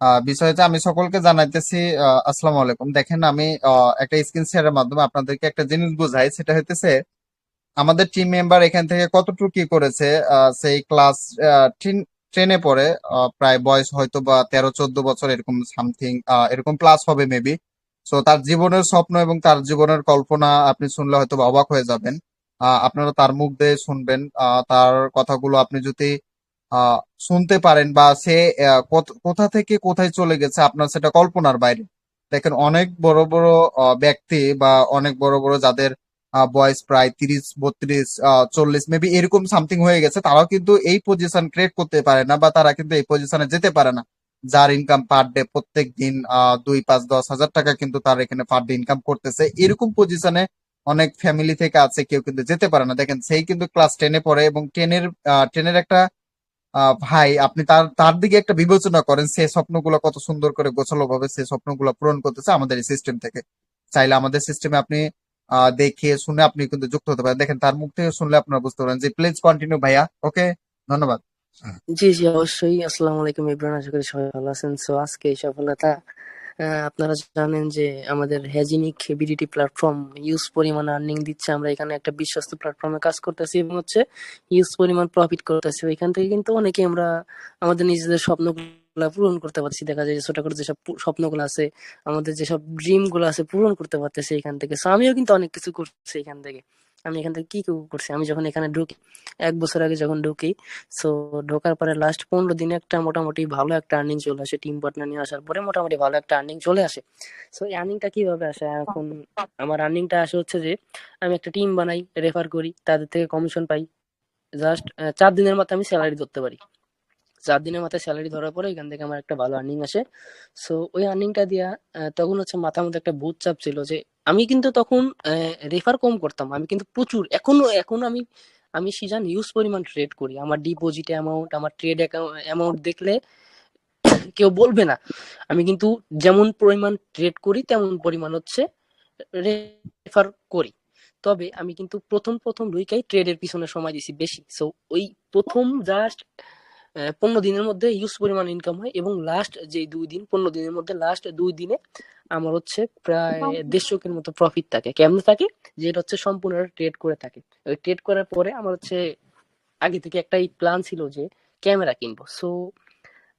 আহ, বিষয় হচ্ছে আমি সকলকে জানাইতেছি আসসালামু আলাইকুম। দেখেন আমি একটা স্ক্রিন শেয়ারের মাধ্যমে আপনাদেরকে একটা জিনিস বোঝাই সেটা হইতেছে আমাদের টিম মেম্বার এখান থেকে কতটুকু কি করেছে সেই ক্লাস ট্রেনে পড়ে প্রায় বয়স হয়তো বা তেরো চোদ্দ বছর এরকম সামথিং এরকম প্লাস হবে মেবি সো তার জীবনের স্বপ্ন এবং তার জীবনের কল্পনা আপনি শুনলে হয়তো অবাক হয়ে যাবেন। আপনারা তার মুখ দিয়ে শুনবেন তার কথাগুলো আপনি যদি শুনতে পারেন বা সে কোথা থেকে কোথায় চলে গেছে আপনার সেটা কল্পনার বাইরে। দেখেন অনেক বড় বড় ব্যক্তি বা অনেক বড় বড় যাদের বয়স প্রায় তিরিশ, বত্রিশ চল্লিশ মেবি এরকম সামথিং হয়ে গেছে, তারাও কিন্তু এই পজিশন ক্রিয়েট করতে পারে না বা তারা কিন্তু এই পজিশনে যেতে পারে না। যার ইনকাম পার ডে প্রত্যেক দিন দুই, পাঁচ, দশ হাজার টাকা কিন্তু তার এখানে পার ডে ইনকাম করতেছে। এরকম পজিশনে অনেক ফ্যামিলি থেকে আছে, কেউ কিন্তু যেতে পারে না। দেখেন সেই কিন্তু ক্লাস টেনে পড়ে এবং টেনের টেনের একটা ভাই, আপনি তার তার দিকে একটা বিবেচনা করেন, সে স্বপ্নগুলো কত সুন্দর করে গোছালো ভাবে সে স্বপ্নগুলো পূরণ করতেছে আমাদের এই সিস্টেম থেকে। চাইলে আমাদের সিস্টেমে আপনি দেখে শুনে আপনি কিন্তু যুক্ত হতে পারেন। দেখেন, তার মুখ থেকে শুনলে আপনারা বুঝতে পারেন যে প্লিজ কন্টিনিউ ভাইয়া ওকে ধন্যবাদ। জি জি, অবশ্যই। আসসালামু আলাইকুম, ইব্রাহিম। আশা করি সবাই ভালো আছেন। সো আজকে এই সফলতা আপনারা জানেন যে আমাদের হ্যাজিনিক বিডিটি প্ল্যাটফর্ম ইউজ পরিমাণ আর্নিং দিচ্ছে। আমরা এখানে একটা বিশ্বস্ত প্ল্যাটফর্মে কাজ করতেছি এবং হচ্ছে ইউজ পরিমাণ প্রফিট করতেছি। এখান থেকে কিন্তু অনেকে আমরা আমাদের নিজেদের স্বপ্নগুলো পূরণ করতে পারছি। দেখা যায় যে ছোট করে যেসব স্বপ্নগুলো আছে, আমাদের যেসব ড্রিমগুলো আছে, পূরণ করতে পারতেছি এখান থেকে। আমিও কিন্তু অনেক কিছু করছি এখান থেকে। আমি এখান থেকে কি করছি? আমি যখন এখানে ঢুকি, এক বছর আগে যখন ঢুকি সো ঢোকার পরে লাস্ট পনেরো দিনে একটা মোটামুটি ভালো একটা আর্নিং চলে আসে টিম পার্টনার নিয়ে আসার পরে মোটামুটি ভালো একটা আর্নিং চলে আসে। সো এই আর্নিংটা কীভাবে আসে? এখন আমার আর্নিংটা আসে হচ্ছে যে, আমি একটা টিম বানাই রেফার করি, তাদের থেকে কমিশন পাই। জাস্ট চার দিনের মাথায় আমি স্যালারি ধরতে পারি। চার দিনের মাথায় স্যালারি ধরার পরে এখান থেকে আমার একটা ভালো আর্নিং আসে। সো ওই আর্নিংটা দিয়া তখন হচ্ছে মাথার মধ্যে একটা ভূত চাপ ছিল যে আমি কিন্তু তখন রেফার কম করতাম। আমি কিন্তু প্রচুর, এখনও এখনও আমি আমি সিজান ইউজ পরিমাণ ট্রেড করি। আমার ডিপোজিট অ্যামাউন্ট আমার ট্রেড অ্যামাউন্ট দেখলে কেউ বলবে না। আমি কিন্তু যেমন পরিমাণ ট্রেড করি, তেমন পরিমাণ হচ্ছে রেফার করি। তবে আমি কিন্তু প্রথম প্রথম লুইকাই ট্রেডের পিছনে সময় দিছি বেশি। সো ওই প্রথম জাস্ট পনেরো দিনের মধ্যে ইউজ পরিমাণ ইনকাম হয় এবং লাস্ট যে দুই দিন, পনেরো দিনের মধ্যে লাস্ট দুই দিনে আমার হচ্ছে প্রায় দেড়শোকের মতো প্রফিট থাকে। কেমন থাকে? যেটা হচ্ছে সম্পূর্ণ ট্রেড করে থাকে। ওই ট্রেড করার পরে আমার হচ্ছে আগে থেকে একটাই প্ল্যান ছিল যে ক্যামেরা কিনবো। সো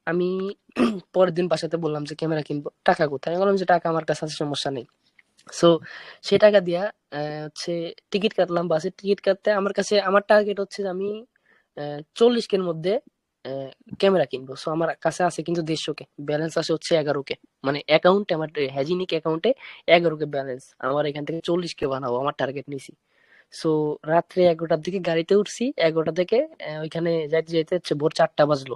আমি পরের দিন বাসাতে বললাম যে ক্যামেরা কিনবো। টাকা কোথায়? আমি বললাম যে টাকা আমার কাছে সমস্যা নেই। সো সে টাকা দিয়া হচ্ছে টিকিট কাটলাম। বাসে টিকিট কাটতে আমার কাছে আমার টার্গেট হচ্ছে যে আমি চল্লিশ কের মধ্যে ক্যামেরা কিনবো। সো আমার কাছে আছে কিন্তু দেড়শো কে ব্যালেন্স আছে হচ্ছে এগারো কে মানে অ্যাকাউন্টে আমার হ্যাজিনিক অ্যাকাউন্টে এগারো কে ব্যালেন্স আমার এখান থেকে চল্লিশ কে বানাবো, আমার টার্গেট নিছি। সো রাত্রে এগারোটার দিকে গাড়িতে উঠছি, এগারোটা থেকে ওইখানে যাইতে যাইতে হচ্ছে ভোর চারটা বাজলো।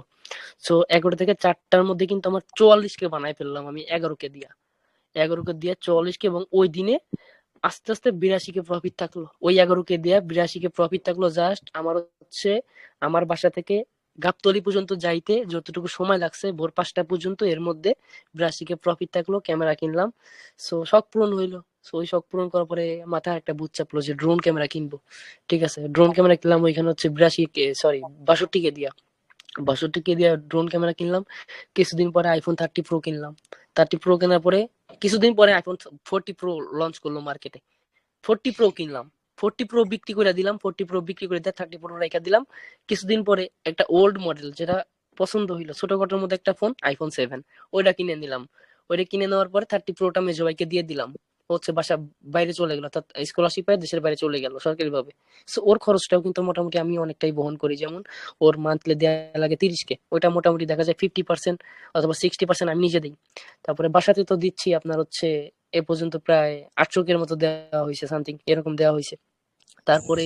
সো এগারোটা থেকে চারটার মধ্যে কিন্তু আমার চুয়াল্লিশ কে বানাই ফেললাম আমি এগারো কে দিয়া। এগারো কে দিয়ে চুয়াল্লিশ কে এবং ওই দিনে আস্তে আস্তে বিরাশি কে প্রফিট থাকল। ওই এগারো কে দিয়ে বিরাশি কে প্রফিট থাকল জাস্ট আমার হচ্ছে, আমার বাসা থেকে গাবতলি পর্যন্ত যাইতে যতটুকু সময় লাগছে, ভোর পাঁচটা পর্যন্ত এর মধ্যে বিরাশি কে প্রফিট থাকল ক্যামেরা কিনলাম। সো শখ পূরণ হইল। সো ওই শখ পূরণ করার পরে মাথায় একটা বুঝ চাপলো যে ড্রোন ক্যামেরা কিনবো। ঠিক আছে ড্রোন ক্যামেরা কিনলাম, ওইখানে হচ্ছে বিরাশি সরি বাষট্টি কে দিয়া। বাষট্টি কে দিয়া ড্রোন ক্যামেরা কিনলাম। কিছুদিন পরে আইফোন থার্টি প্রো কিনলাম। থার্টি প্রো কেনার পরে, কিছুদিন পরে আইফোন ফোরটি প্রো লঞ্চ করল মার্কেটে ফোরটি প্রো কিনলাম। ফোরটি প্রো বিক্রি করে দিলাম ফোরটি প্রো বিক্রি করে দিয়ে থার্টি প্রো রেখে দিলাম। কিছুদিন পরে একটা ওল্ড মডেল যেটা পছন্দ হইল, ছোটখাটোর মধ্যে একটা ফোন আইফোন সেভেন ওইটা কিনে নিলাম। ওইটা কিনে নেওয়ার পরে থার্টি প্রোটা মেজো ভাইকে দিয়ে দিলাম। হচ্ছে বাসা বাইরে চলে গেল, অর্থাৎ স্কলারশিপ পায় দেশের বাইরে চলে গেল সরকারি ভাবে সো ওর খরচটাও কিন্তু মোটামুটি আমি অনেকটাই বহন করি, যেমন ওর মান্থলি দেওয়া লাগে তিরিশ কে ওইটা মোটামুটি দেখা যায় ফিফটি পার্সেন্ট অথবা সিক্সটি পার্সেন্ট আমি নিজে দিই। তারপরে বাসাতে তো দিচ্ছি আপনার হচ্ছে এ পর্যন্ত প্রায় আটশো কের মতো দেওয়া হয়েছে সামথিং এরকম দেওয়া হয়েছে। তারপরে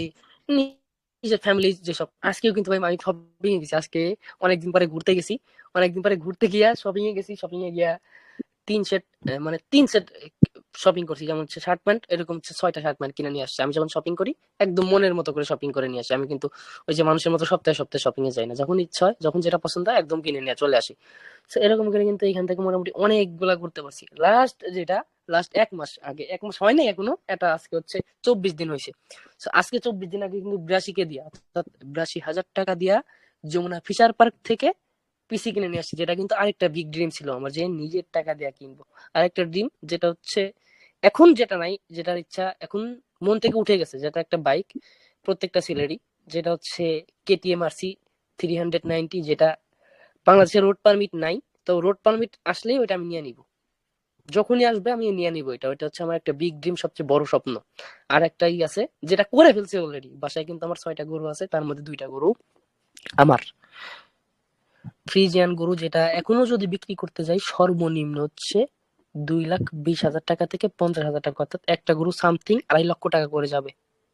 নিজের ফ্যামিলি যেসব, আজকেও কিন্তু ভাই আমি শপিং এ গেছি। আজকে অনেকদিন পরে ঘুরতে গেছি। অনেকদিন পরে ঘুরতে গিয়া শপিং এ গেছি। শপিং এ গিয়া তিন সেট মানে তিন সেট শপিং করছি, যেমন হচ্ছে শার্ট প্যান্ট এরকম হচ্ছে ছয়টা শার্ট প্যান্ট কিনে নিয়ে আসছে। আমি যখন শপিং করি, একদম মনের মতো করে শপিং করে নিয়ে আসি। আমি কিন্তু ওই যে মানুষের মতো সপ্তাহে সপ্তাহে শপিং এ যাই না। যখন ইচ্ছা হয়, যখন যেটা পছন্দ হয়, একদম কিনে নিয়ে চলে আসি। তো এরকম করে কিন্তু এখান থেকে মোটামুটি অনেকগুলা ঘুরতে পারছি। লাস্ট যেটা লাস্ট এক মাস আগে, এক মাস হয় নাই এখনও, এটা আজকে হচ্ছে চব্বিশ দিন হয়েছে আজকে চব্বিশ দিন আগে কিন্তু বিরাশি কে দিয়া, অর্থাৎ বিরাশি হাজার টাকা দিয়া যমুনা ফিশার পার্ক থেকে পিসি কিনে নিয়ে আসছি, যেটা কিন্তু আরেকটা বিগ ড্রিম ছিল আমার, যে নিজের টাকা দিয়ে কিনবো। আরেকটা ড্রিম যেটা হচ্ছে, এখন যেটা নাই, যেটার ইচ্ছা এখন মন থেকে উঠে গেছে, যেটা একটা বাইক প্রত্যেকটা ছেলেরই যেটা হচ্ছে KTM RC three hundred ninety যেটা বাংলাদেশে রোড পারমিট নাই, তো রোড পারমিট আসলেই ওইটা আমি নিয়ে নিব। যখনই আসবে আমি নিয়ে নিব এটা, ওইটা হচ্ছে আমার একটা বিগ ড্রিম সবচেয়ে বড় স্বপ্ন। আর একটাই আছে, যেটা করে ফেলছে অলরেডি বাসায় কিন্তু আমার ছয়টা গরু আছে, তার মধ্যে দুইটা গরু আমার। ফ্রিজিয়ান গরু যেটা এখনও যদি বিক্রি করতে যাই সর্বনিম্ন হচ্ছে দুই লাখ বিশ হাজার টাকা থেকে পঞ্চাশ হাজার টাকা। অর্থাৎ একটা গরু সামথিং আড়াই লক্ষ টাকা করে যাবে।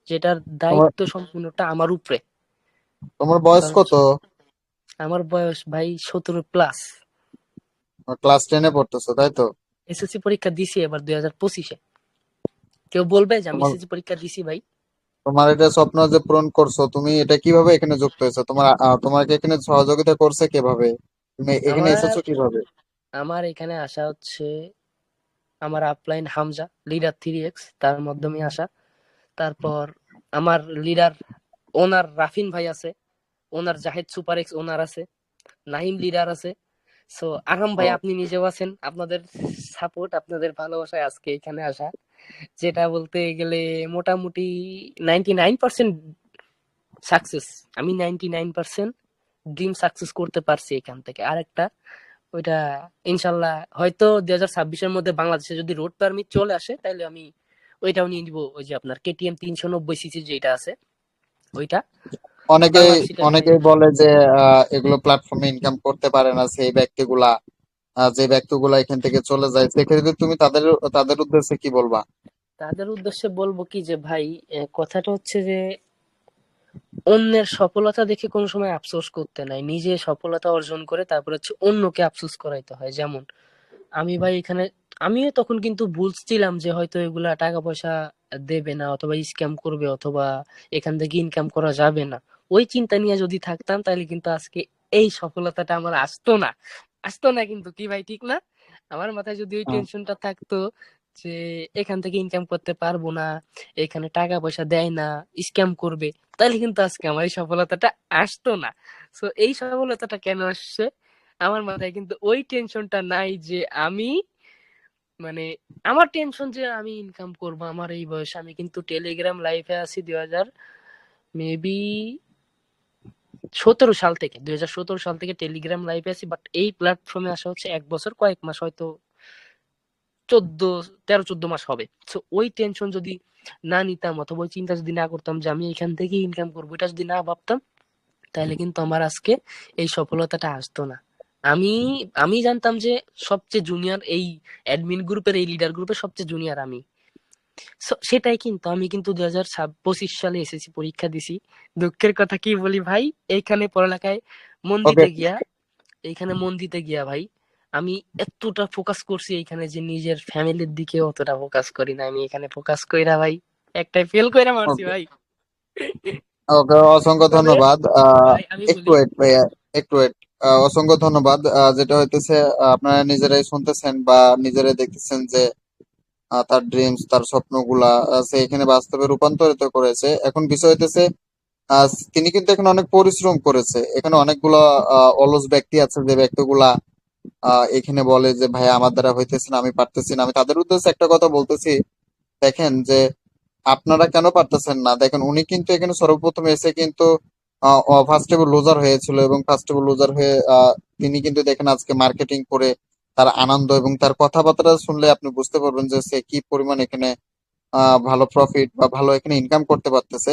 যেটার দায়িত্ব সম্পূর্ণটা আমার উপরে। তোমার বয়স কত? আমার বয়স ভাই সতেরো প্লাস ক্লাস টেনে পড়তেছো তাই তো? এসএসসি পরীক্ষা দিছি এবার দুই হাজার পঁচিশে। কেউ বলবে যে আমি এসএসসি পরীক্ষা দিছি ভাই। তোমার এটা স্বপ্ন যে পূরণ করছ তুমি এটা কীভাবে এখানে যুক্ত হয়েছো? তোমার তোমাকে এখানে সহযোগিতা করছে কীভাবে? তুমি এখানে এসেছ কীভাবে? আমার এখানে আসা হচ্ছে আমার upline Hamza leader three X তার মাধ্যমে আসা। তারপর আমার লিডার ওনার রাফিন ভাই আছে owner Zahed super X owner আছে নাহিম লিডার আছে। সো আরাম ভাই আপনি নিজেও আছেন। আপনাদের সাপোর্ট আপনাদের ভালোবাসায় আজকে এখানে আসা। যেটা বলতে গেলে মোটামুটি নাইনটি নাইন পার্সেন্ট সাকসেস আমি ninety nine percent dream success করতে পারছি এখান থেকে। আরেকটা ওইটা ইনশাল্লাহ হয়তো দুই হাজার ছাব্বিশের মধ্যে বাংলাদেশে যদি রোড পারমিট চলে আসে তাহলে আমি ওইটাও নিয়ে নিবো ওই যে আপনার কেটিএম তিনশো নব্বই সিসি যেটা আছে ওইটা। অনেকে অনেকেই বলে যে এগুলো প্ল্যাটফর্মে ইনকাম করতে পারে না সেই ব্যক্তিগুলা যে ব্যক্তিগুলা এখান থেকে চলে যায় সেক্ষেত্রে তুমি তাদের তাদের উদ্দেশ্যে কি বলবা? তাদের উদ্দেশ্যে বলব কি যে ভাই কথাটা হচ্ছে যে অন্যের সফলতা দেখে কোনো সময় আফসোস করতে নাই। নিজে সফলতা অর্জন করে তারপর হচ্ছে অন্যকে আফসোস করাইতে হয়। যেমন আমি ভাই এখানে আমিও তখন কিন্তু বুঝছিলাম যে হয়তো এগুলা টাকা পয়সা দেবে না অথবা স্ক্যাম করবে অথবা এখান থেকে ইনকাম করা যাবে না। ওই চিন্তা নিয়ে যদি থাকতাম তাহলে কিন্তু আজকে এই সফলতাটা আমার আসতো না। আসতো না কিন্তু কি ভাই ঠিক না? আমার মাথায় যদি ওই। টেনশনটা থাকতো যে এখান থেকে ইনকাম করতে পারব না, এখানে টাকা পয়সা দেয় না স্ক্যাম করবে, তাহলে কিন্তু আজকে আমার এই সফলতাটা আসতো না। সো এই সফলতাটা কেন আসছে? আমার মাথায় কিন্তু ওই টেনশনটা নাই যে আমি মানে আমার টেনশন যে আমি ইনকাম করব, আমার এই বয়সে। আমি কিন্তু টেলিগ্রাম লাইফে আছি দুই হাজার মেবি সতেরো সাল থেকে দুই হাজার সতেরো সাল থেকে টেলিগ্রাম লাইভে আছি বাট এই প্ল্যাটফর্মে আসা হচ্ছে এক বছর, কয়েক মাস হয়তো চোদ্দ তেরো চোদ্দ মাস হবে। তো ওই টেনশন যদি না নিতাম অথবা ওই চিন্তা যদি না করতাম যে আমি এখান থেকে ইনকাম করব এটা যদি না ভাবতাম তাহলে কিন্তু আমার আজকে এই সফলতাটা আসতো না। আমি আমি জানতাম যে সবচেয়ে জুনিয়র এই অ্যাডমিন গ্রুপের এই লিডার গ্রুপের সবচেয়ে জুনিয়র আমি। সেটাই কিন্তু আমি কিন্তু দুই হাজার পঁচিশ সালে এসেছি পরীক্ষা দিছি। দুঃখের কথা কি বলি ভাই? এইখানে পড়ালেখায় মন দিতে গিয়া এইখানে মন দিতে গিয়া ভাই আমি এতটা ফোকাস করছি এইখানে যে নিজের ফ্যামিলির দিকে অতটা ফোকাস করি না। আমি এখানে ফোকাস কইরা ভাই। একটাই ফেল কইরা মারছি ভাই। ওকে অসংখ্য ধন্যবাদ। একটু ওয়েট ভাইয়া একটু ওয়েট অসংখ্য ধন্যবাদ। যেটা হইতেছে আপনারা নিজেরাই শুনতেছেন বা নিজেরাই দেখতেছেন যে তার ড্রিমস তার স্বপ্নগুলা সে এখানে বাস্তবে রূপান্তরিত করেছে। এখন বিষয় হইতেছে তিনি কিন্তু এখানে অনেক পরিশ্রম করেছে। এখানে অনেকগুলা অলস ব্যক্তি আছে যে ব্যক্তিগুলা এখানে বলে যে ভাই আমার দ্বারা হইতেছে না, আমি পারতেছি না। আমি তাদের উদ্দেশ্যে একটা কথা বলতেছি। দেখেন যে, আপনারা কেন পারতেছেন না? দেখেন, উনি কিন্তু এখানে সর্বপ্রথম এসে কিন্তু ফার্স্ট টেবল লুজার হয়েছিল এবং ফার্স্ট লুজার হয়ে তিনি কিন্তু দেখেন আজকে মার্কেটিং করে তার আনন্দ এবং তার কথাবার্তা শুনলে আপনি বুঝতে পারবেন যে, সে কি পরিমাণ এখানে ভালো প্রফিট বা ভালো এখানে ইনকাম করতে পারতেছে।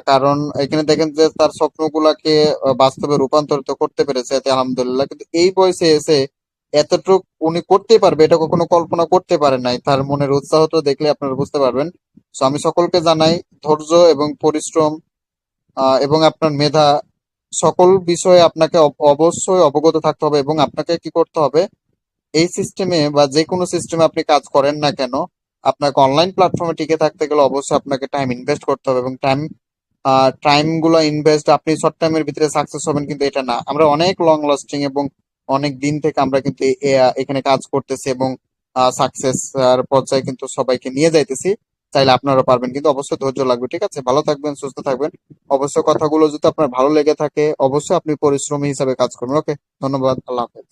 কারণ এখানে দেখেন যে তার স্বপ্নগুলাকে বাস্তবে রূপান্তরিত করতে পেরেছে এতে আলহামদুলিল্লাহ। কিন্তু এই বয়সে এসে এতটুক উনি করতে পারবে, এটা কখনো কল্পনা করতে পারেন নাই। তার মনের উৎসাহ তো দেখলে আপনারা বুঝতে পারবেন। তো আমি সকলকে জানাই ধৈর্য এবং পরিশ্রম এবং আপনার মেধা, সকল বিষয়ে আপনাকে অব- অবশ্যই অবগত থাকতে হবে এবং আপনাকে কি করতে হবে? এই সিস্টেমে বা যে কোনো সিস্টেমে আপনি কাজ করেন না কেন, আপনাকে অনলাইন প্ল্যাটফর্মে টিকে থাকতে গেলে অবশ্যই আপনাকে টাইম ইনভেস্ট করতে হবে এবং টাইম টাইমগুলো ইনভেস্ট আপনি শর্ট টাইমের ভিতরে সাকসেস হবেন কিন্তু এটা না। আমরা অনেক লং লাস্টিং এবং অনেক দিন থেকে আমরা কিন্তু এখানে কাজ করতেছি এবং সাকসেস পর্যায়ে কিন্তু সবাইকে নিয়ে যাইতেছি। চাইলে আপনারা পারবেন, কিন্তু অবশ্যই ধৈর্য লাগবে, ঠিক আছে? ভালো থাকবেন, সুস্থ থাকবেন। অবশ্যই কথাগুলো যদি আপনার ভালো লেগে থাকে, অবশ্যই আপনি পরিশ্রমী হিসাবে কাজ করবেন, ওকে? ধন্যবাদ, আল্লাহ হাফেজ।